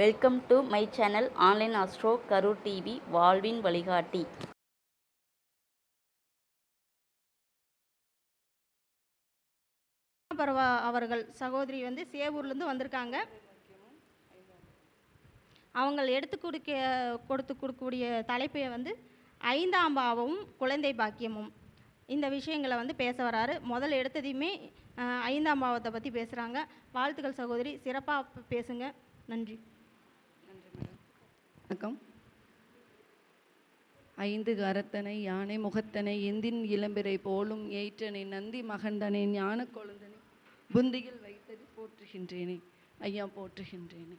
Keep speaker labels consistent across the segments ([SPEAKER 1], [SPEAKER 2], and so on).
[SPEAKER 1] Welcome to my channel online astro Karur TV வாழ்வின் வழிகாட்டி.
[SPEAKER 2] பரவா அவர்கள் சகோதரி வந்து சேவூர்லேருந்து வந்திருக்காங்க. அவங்க எடுத்து கொடுக்க கொடுத்து கொடுக்கக்கூடிய தலைப்பை வந்து ஐந்தாம் பாவமும் குழந்தை பாக்கியமும். இந்த விஷயங்களை வந்து பேச வராரு. முதல்ல எடுத்ததையுமே ஐந்தாம் பாவத்தை பற்றி பேசுகிறாங்க வாழ்த்துக்கள் சகோதரி. சிறப்பாக பேசுங்க. நன்றி.
[SPEAKER 3] வணக்கம். ஐந்து கரத்தனை யானை முகத்தனை எந்தின் இளம்பிறை போலும் ஏற்றனை நந்தி மகண்டனை ஞான கொழுந்தனை புந்தியில் வைத்தது போற்றுகின்றேனே. ஐயா போற்றுகின்றேனே.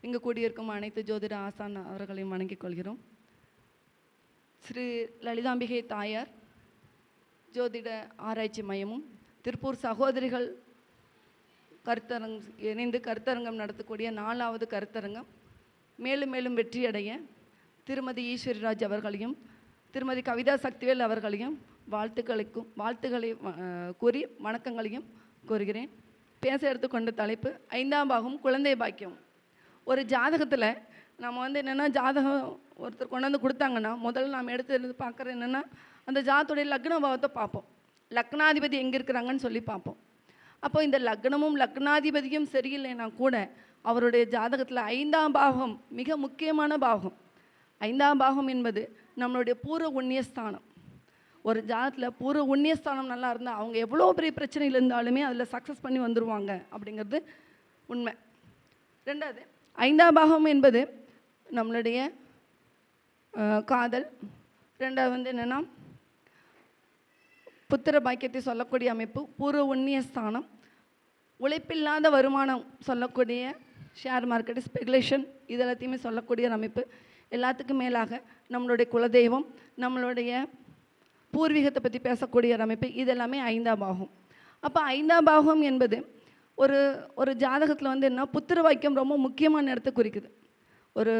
[SPEAKER 3] இங்கு கூடியிருக்கும் அனைத்து ஜோதிட ஆசான் அவர்களையும் வணங்கிக் கொள்கிறோம். ஸ்ரீ லலிதாம்பிகை தாயார் ஜோதிட ஆராய்ச்சி மையமும் திருப்பூர் சகோதரிகள் கருத்தரங் இணைந்து கருத்தரங்கம் நடத்தக்கூடிய நாலாவது கருத்தரங்கம். மேலும் மேலும் வெற்றியடைய திருமதி ஈஸ்வரிராஜ் அவர்களையும் திருமதி கவிதா சக்திவேல் அவர்களையும் வாழ்த்துக்களுக்கும் வாழ்த்துக்களை கூறி வணக்கங்களையும் கூறுகிறேன். பேச எடுத்துக்கொண்ட தலைப்பு ஐந்தாம் பாகம் குழந்தை பாக்கியம். ஒரு ஜாதகத்தில் நம்ம வந்து என்னென்னா ஜாதகம் ஒருத்தர் கொண்டு வந்து கொடுத்தாங்கன்னா முதல்ல நாம் எடுத்து எடுத்து பார்க்குறது என்னென்னா அந்த ஜாதத்துடைய லக்ன பாவத்தை பார்ப்போம். லக்னாதிபதி எங்கே இருக்கிறாங்கன்னு சொல்லி பார்ப்போம். அப்போ இந்த லக்னமும் லக்னாதிபதியும் சரியில்லைன்னா கூட அவருடைய ஜாதகத்தில் ஐந்தாம் பாகம் மிக முக்கியமான பாகம். ஐந்தாம் பாகம் என்பது நம்மளுடைய பூர்வ உண்ணியஸ்தானம் ஒரு ஜாதகத்தில் பூர்வ உண்ணியஸ்தானம் நல்லா இருந்தால் அவங்க எவ்வளோ பெரிய பிரச்சனையில் இருந்தாலுமே அதில் சக்ஸஸ் பண்ணி வந்துருவாங்க அப்படிங்கிறது உண்மை. ரெண்டாவது ஐந்தாம் பாகம் என்பது நம்மளுடைய காதல். ரெண்டாவது வந்து என்னென்னா புத்திர பாக்கியத்தை சொல்லக்கூடிய அமைப்பு பூர்வ உண்ணிய ஸ்தானம் உழைப்பில்லாத வருமானம் சொல்லக்கூடிய ஷேர் மார்க்கெட் ஸ்பெகுலேஷன் இது எல்லாத்தையுமே சொல்லக்கூடிய ஒரு அமைப்பு. எல்லாத்துக்கும் மேலாக நம்மளுடைய குலதெய்வம் நம்மளுடைய பூர்வீகத்தை பற்றி பேசக்கூடிய ஒரு அமைப்பு இதெல்லாமே ஐந்தாம் பாகம். அப்போ ஐந்தாம் பாகம் என்பது ஒரு ஒரு ஜாதகத்தில் வந்து என்ன புத்திர வாக்கியம் ரொம்ப முக்கியமான இடத்தை குறிக்குது. ஒரு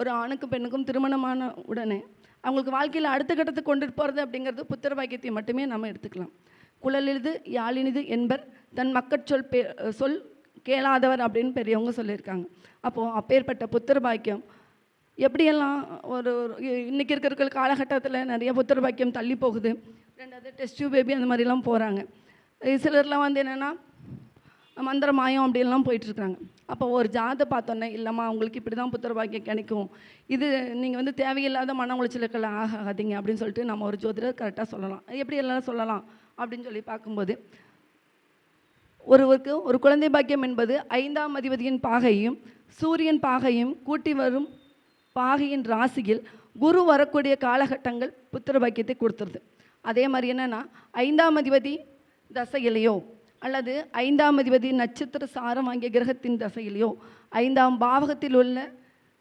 [SPEAKER 3] ஒரு ஆணுக்கும் பெண்ணுக்கும் திருமணமான உடனே அவங்களுக்கு வாழ்க்கையில் அடுத்த கட்டத்துக்கு கொண்டு போகிறது அப்படிங்கிறது புத்திர வாக்கியத்தை மட்டுமே நம்ம எடுத்துக்கலாம். குழலிது யாழினிது என்பர் தன் மக்கட்சொல் பே சொல் கேளாதவர் அப்படின்னு பெரியவங்க சொல்லியிருக்காங்க. அப்போது அப்பேற்பட்ட புத்திர பாக்கியம். எப்படியெல்லாம் ஒரு ஒரு இ- இன்னைக்கு இருக்கிற காலகட்டத்தில் நிறைய புத்திர பாக்கியம் தள்ளி போகுது. ரெண்டாவது டெஸ்ட் பேபி அந்த மாதிரிலாம் போகிறாங்க சிலர்லாம் வந்து என்னென்னா மந்திர மாயம் அப்படின்லாம் போயிட்டுருக்காங்க அப்போ ஒரு ஜாதை பார்த்தோன்னே இல்லைம்மா அவங்களுக்கு இப்படி தான் புத்திர பாக்கியம் கிடைக்கும். இது நீங்கள் வந்து தேவையில்லாத மன உளைச்சலுக்கெல்லாம் ஆகாதீங்க அப்படின்னு சொல்லிட்டு நம்ம ஒரு ஜோதிடர் கரெக்டாக சொல்லலாம். எப்படி எல்லாம் சொல்லலாம்? அப்படின்னு சொல்லி பார்க்கும்போது ஒருவருக்கு ஒரு குழந்தை பாக்கியம் என்பது ஐந்தாம் அதிபதியின் பாகையும் சூரியன் பாகையும் கூட்டி வரும் பாகையின் ராசியில் குரு வரக்கூடிய காலகட்டங்கள் புத்திர பாக்கியத்தை கொடுத்துருது. அதே மாதிரி என்னென்னா ஐந்தாம் அதிபதி தசையிலையோ அல்லது ஐந்தாம் அதிபதி நட்சத்திர சாரம் வாங்கிய கிரகத்தின் தசையிலையோ ஐந்தாம் பாவகத்தில் உள்ள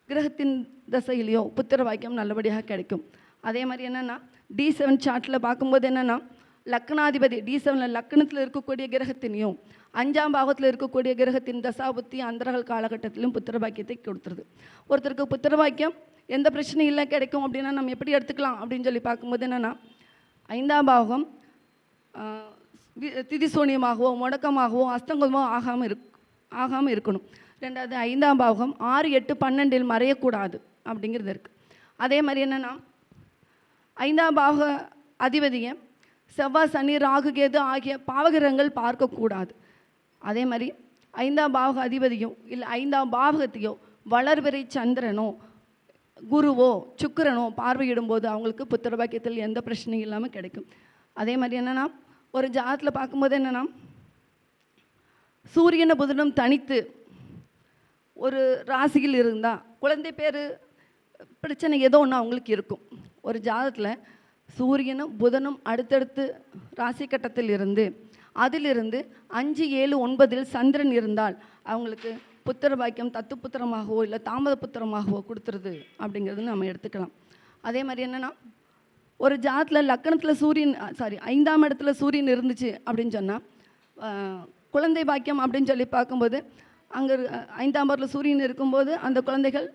[SPEAKER 3] கிரகத்தின் தசையிலையோ புத்திர பாக்கியம் நல்லபடியாக கிடைக்கும். அதே மாதிரி என்னென்னா டி செவன் சார்ட்டில் பார்க்கும்போது என்னென்னா லக்னாதிபதி டி செவனில் லக்னத்தில் இருக்கக்கூடிய கிரகத்தினையும் அஞ்சாம் பாகத்தில் இருக்கக்கூடிய கிரகத்தின் தசாபுத்தி அந்தரகல் காலகட்டத்திலும் புத்திரபாக்கியத்தை கொடுத்துருது. ஒருத்தருக்கு புத்திர பாக்கியம் எந்த பிரச்சனையும் இல்லை கிடைக்கும் அப்படின்னா நம்ம எப்படி எடுத்துக்கலாம் அப்படின்னு சொல்லி பார்க்கும்போது என்னென்னா ஐந்தாம் பாகம் திதி வி- திதிசூனியமாகவோ முடக்கமாகவோ அஸ்தங்கமோ ஆகாமல் இருக் ஆகாமல் இருக்கணும். ரெண்டாவது ஐந்தாம் பாகம் ஆறு எட்டு பன்னெண்டில் மறையக்கூடாது அப்படிங்கிறது இருக்குது அதே மாதிரி என்னென்னா ஐந்தாம் பாக அதிபதியை செவ்வாய் சனி ராகு கேது ஆகிய பாவகிரகங்கள் பார்க்கக்கூடாது. அதே மாதிரி ஐந்தாம் பாவக அதிபதியோ இல்லை ஐந்தாம் பாவகத்தையோ வளர்விரை சந்திரனோ குருவோ சுக்கிரனோ பார்வையிடும்போது அவங்களுக்கு புத்திர பாக்கியத்தில் எந்த பிரச்சனையும் இல்லாமல் கிடைக்கும். அதே மாதிரி என்னென்னா ஒரு ஜாதத்தில் பார்க்கும்போது என்னென்னா சூரியனை புதனும் தனித்து ஒரு ராசியில் இருந்தால் குழந்தை பேர் பிரச்சனை ஏதோ ஒன்று அவங்களுக்கு இருக்கும். ஒரு ஜாதத்தில் சூரியனும் புதனும் அடுத்தடுத்து ராசி கட்டத்தில் இருந்து அதிலிருந்து அஞ்சு ஏழு ஒன்பதில் சந்திரன் இருந்தால் அவங்களுக்கு புத்திர பாக்கியம் தத்து புத்திரமாகவோ இல்லை தாமத புத்திரமாகவோ கொடுத்துருது அப்படிங்கிறது நம்ம எடுத்துக்கலாம். அதே மாதிரி என்னென்னா ஒரு ஜாதத்தில் லக்கணத்தில் சூரியன் சாரி ஐந்தாம் இடத்துல சூரியன் இருந்துச்சு அப்படின்னு சொன்னால் குழந்தை பாக்கியம் அப்படின்னு சொல்லி பார்க்கும்போது அங்கே ஐந்தாம் இடத்துல சூரியன் இருக்கும்போது அந்த குழந்தைகள்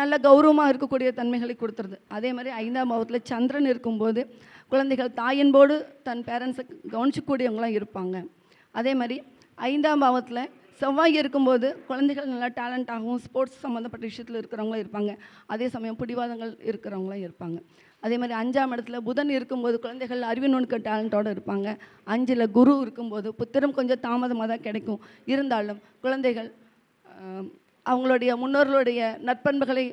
[SPEAKER 3] நல்ல கௌரவமாக இருக்கக்கூடிய தன்மைகளை கொடுத்துருது. அதே மாதிரி ஐந்தாம் பாவத்தில் சந்திரன் இருக்கும்போது குழந்தைகள் தாயன்போடு தன் பேரண்ட்ஸை கவனிச்சக்கூடியவங்களாம் இருப்பாங்க. அதே மாதிரி ஐந்தாம் பாவத்தில் செவ்வாய் இருக்கும்போது குழந்தைகள் நல்லா டேலண்ட்டாகவும் ஸ்போர்ட்ஸ் சம்மந்தப்பட்ட விஷயத்தில் இருக்கிறவங்களும் இருப்பாங்க. அதே சமயம் பிடிவாதங்கள் இருக்கிறவங்களும் இருப்பாங்க. அதே மாதிரி அஞ்சாம் இடத்துல புதன் இருக்கும்போது குழந்தைகள் அறிவு நுணுக்க டேலண்ட்டோடு இருப்பாங்க. அஞ்சில் குரு இருக்கும்போது புத்திரம் கொஞ்சம் தாமதமாக தான் கிடைக்கும். இருந்தாலும் குழந்தைகள் அவங்களுடைய முன்னோர்களுடைய நற்பண்புகளை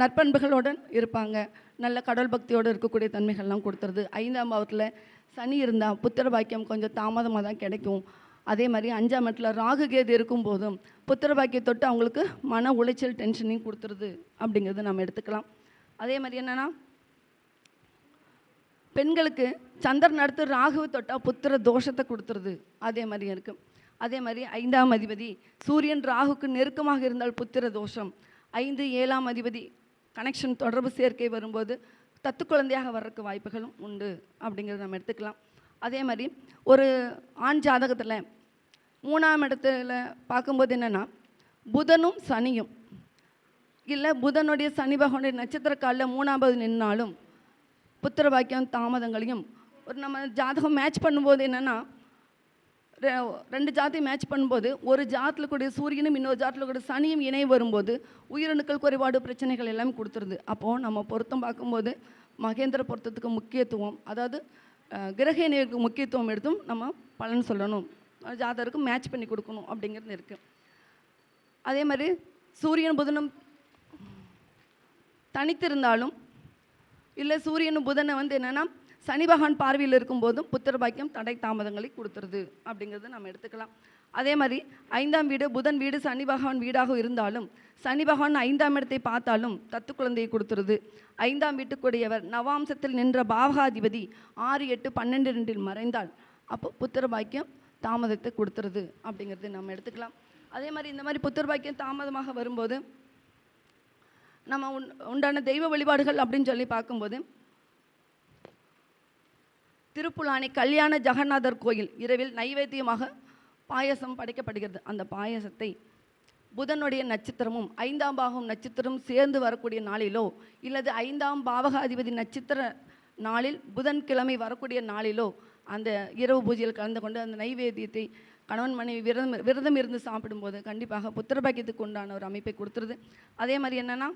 [SPEAKER 3] நற்பண்புகளுடன் இருப்பாங்க. நல்ல கடவுள் பக்தியோடு இருக்கக்கூடிய தன்மைகள்லாம் கொடுத்துருது. ஐந்தாம் பாவத்தில் சனி இருந்தால் புத்திர பாக்கியம் கொஞ்சம் தாமதமாக தான் கிடைக்கும். அதே மாதிரி அஞ்சாம் இடத்துல ராகு கேது இருக்கும்போதும் புத்திர பாக்கியத்தொட்டு அவங்களுக்கு மன உளைச்சல் டென்ஷனையும் கொடுத்துருது அப்படிங்கிறது நம்ம எடுத்துக்கலாம். அதே மாதிரி என்னென்னா பெண்களுக்கு சந்திரன் அடுத்து ராகு தொட்டால் புத்திர தோஷத்தை கொடுத்துருது. அதே மாதிரி இருக்குது அதே மாதிரி ஐந்தாம் அதிபதி சூரியன் ராகுக்கு நெருக்கமாக இருந்தால் புத்திர தோஷம். ஐந்து ஏழாம் அதிபதி கனெக்ஷன் தொடர்பு சேர்க்கை வரும்போது தத்து குழந்தையாக வர்றதுக்கு வாய்ப்புகளும் உண்டு அப்படிங்கிறத நம்ம எடுத்துக்கலாம். அதே மாதிரி ஒரு ஆண் ஜாதகத்தில் மூணாம் இடத்துல பார்க்கும்போது என்னென்னா புதனும் சனியும். இல்லை புதனுடைய சனி பகவானுடைய நட்சத்திர காலில் மூணாவது நின்னாலும் புத்திர பாக்கியம் தாமதங்களையும் ஒரு நம்ம ஜாதகம் மேட்ச் பண்ணும்போது என்னென்னா ரெண்டு ஜாத்தையும் மேட்ச் பண்ணும்போது ஒரு ஜாத்தில் கூடிய சூரியனும் இன்னொரு ஜாத்தில் கூடிய சனியும் இணை வரும்போது உயிரணுக்கள் குறைபாடு பிரச்சனைகள் எல்லாமே கொடுத்துருது. அப்போது நம்ம பொருத்தம் பார்க்கும்போது மகேந்திர பொருத்தத்துக்கு முக்கியத்துவம் அதாவது கிரக இணைவுக்கு முக்கியத்துவம் எடுத்தும் நம்ம பலன் சொல்லணும். ஜாதகருக்கு மேட்ச் பண்ணி கொடுக்கணும் அப்படிங்கிறது இருக்குது அதே மாதிரி சூரியன் புதனும் தனித்திருந்தாலும் இல்லை சூரியனும் புதனை வந்து என்னென்னா சனி பகவான் பார்வையில் இருக்கும்போதும் புத்திர பாக்கியம் தடை தாமதங்களை கொடுத்துருது. அப்படிங்கிறத நம்ம எடுத்துக்கலாம். அதே மாதிரி ஐந்தாம் வீடு புதன் வீடு சனி பகவான் வீடாக இருந்தாலும் சனி பகவான் ஐந்தாம் இடத்தை பார்த்தாலும் தத்து குழந்தையை கொடுத்துருது. ஐந்தாம் வீட்டுக்குடையவர் நவாம்சத்தில் நின்ற பாவகாதிபதி ஆறு எட்டு பன்னெண்டு ரெண்டில் மறைந்தால் அப்போ புத்திர பாக்கியம் தாமதத்தை கொடுத்துருது அப்படிங்கிறது நம்ம எடுத்துக்கலாம். அதே மாதிரி இந்த மாதிரி புத்திர பாக்கியம் தாமதமாக வரும்போது நம்ம உண் உண்டான தெய்வ வழிபாடுகள் அப்படின்னு சொல்லி பார்க்கும்போது திருப்புலானை கல்யாண ஜெகநாதர் கோயில் இரவில் நைவேத்தியமாக பாயசம் படைக்கப்படுகிறது. அந்த பாயசத்தை புதனுடைய நட்சத்திரமும் ஐந்தாம் பாகம் நட்சத்திரம் சேர்ந்து வரக்கூடிய நாளிலோ இல்லது ஐந்தாம் பாவகாதிபதி நட்சத்திர நாளில் புதன்கிழமை வரக்கூடிய நாளிலோ அந்த இரவு பூஜையில் கலந்து கொண்டு அந்த நைவேத்தியத்தை கணவன் மனைவி விரதம் விரதம் இருந்து சாப்பிடும்போது கண்டிப்பாக புத்திரபாக்கியத்துக்கு உண்டான ஒரு அமைப்பை கொடுத்துருது. அதே மாதிரி என்னென்னா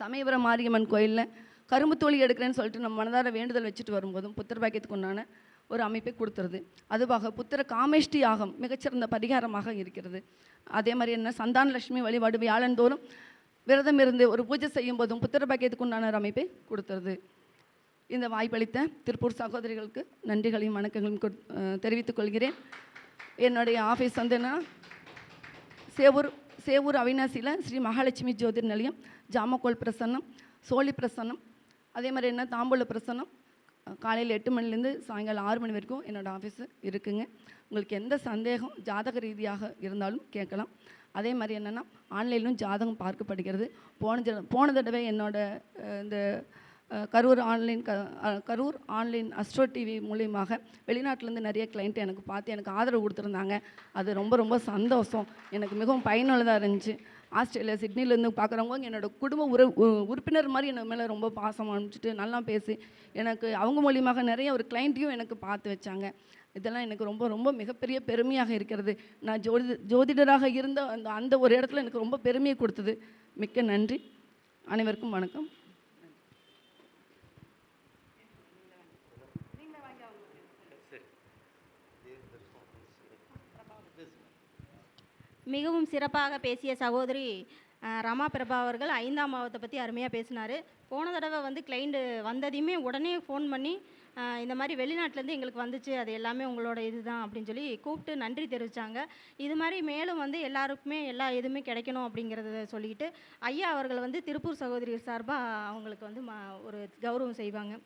[SPEAKER 3] சமயபுரம் மாரியம்மன் கோயிலில் கரும்பு தோழி எடுக்கிறேன்னு சொல்லிட்டு நம்ம மனதார வேண்டுதல் வச்சுட்டு வரும்போதும் புத்திர பாக்கியத்துக்கு உண்டான ஒரு அமைப்பை கொடுத்துருது அதுவாக புத்திர காமேஷ்டி யாகம் மிகச்சிறந்த பரிகாரமாக இருக்கிறது. அதே மாதிரி என்ன? சந்தான லட்சுமி வழிபாடு வியாழந்தோறும் விரதம் இருந்து ஒரு பூஜை செய்யும் போதும் புத்திர பாக்கியத்துக்கு உண்டான ஒரு அமைப்பை கொடுத்துருது இந்த வாய்ப்பளித்த திருப்பூர் சகோதரிகளுக்கு நன்றிகளையும் வணக்கங்களையும் தெரிவித்துக் கொள்கிறேன். என்னுடைய ஆஃபீஸ் வந்து சேவூர் சேவூர் அவினாசியில் ஸ்ரீ மகாலட்சுமி ஜோதிர் நிலையம் ஜாமக்கோல் பிரசன்னம் சோழி பிரசன்னம் அதே மாதிரி என்ன தாம்பூல பிரசன்னம் காலையில் எட்டு மணிலேருந்து சாயங்காலம் ஆறு மணி வரைக்கும் என்னோடய ஆஃபீஸு இருக்குங்க. உங்களுக்கு எந்த சந்தேகம் ஜாதக ரீதியாக இருந்தாலும் கேட்கலாம். அதே மாதிரி என்னென்னா ஆன்லைனும் ஜாதகம் பார்க்கப்படுகிறது. போன ஜ போன தடவை என்னோடய இந்த கரூர் ஆன்லைன் க கரூர் ஆன்லைன் அஸ்ட்ரோ டிவி மூலியமாக வெளிநாட்டிலேருந்து நிறைய கிளைண்ட் எனக்கு பார்த்து எனக்கு ஆதரவு கொடுத்துருந்தாங்க. அது ரொம்ப ரொம்ப சந்தோஷம். எனக்கு மிகவும் பயனுள்ளதாக இருந்துச்சு. ஆஸ்திரேலியா சிட்னிலேருந்து பார்க்குறவங்க என்னோட குடும்ப உற உ- உறுப்பினர் மாதிரி எனக்கு மேலே ரொம்ப பாசம் அனுப்பிச்சிட்டு நல்லா பேசி எனக்கு அவங்க மூலியமாக நிறைய ஒரு கிளைண்ட்டையும் எனக்கு பார்த்து வச்சாங்க. இதெல்லாம் எனக்கு ரொம்ப ரொம்ப மிகப்பெரிய பெருமையாக இருக்கிறது. நான் ஜோதி ஜோதிடராக இருந்த அந்த அந்த ஒரு இடத்துல எனக்கு ரொம்ப பெருமையை கொடுத்தது. மிக்க நன்றி. அனைவருக்கும் வணக்கம்.
[SPEAKER 2] மிகவும் சிறப்பாக பேசிய சகோதரி ரமா பிரபா அவர்கள் ஐந்தாம் பாவத்தை பற்றி அருமையாக பேசினார். போன தடவை வந்து கிளைண்ட்டு வந்ததையுமே உடனே ஃபோன் பண்ணி இந்த மாதிரி வெளிநாட்டிலேருந்து எங்களுக்கு வந்துச்சு அது எல்லாமே உங்களோட இதுதான் அப்படின்னு சொல்லி கூப்பிட்டு நன்றி தெரிவித்தாங்க இது மாதிரி மேலும் வந்து எல்லாருக்குமே எல்லா இதுவுமே கிடைக்கணும் அப்படிங்கிறத சொல்லிக்கிட்டு ஐயா அவர்கள் வந்து திருப்பூர் சகோதரி சார்பாக அவங்களுக்கு வந்து ம ஒரு கௌரவம் செய்வாங்க.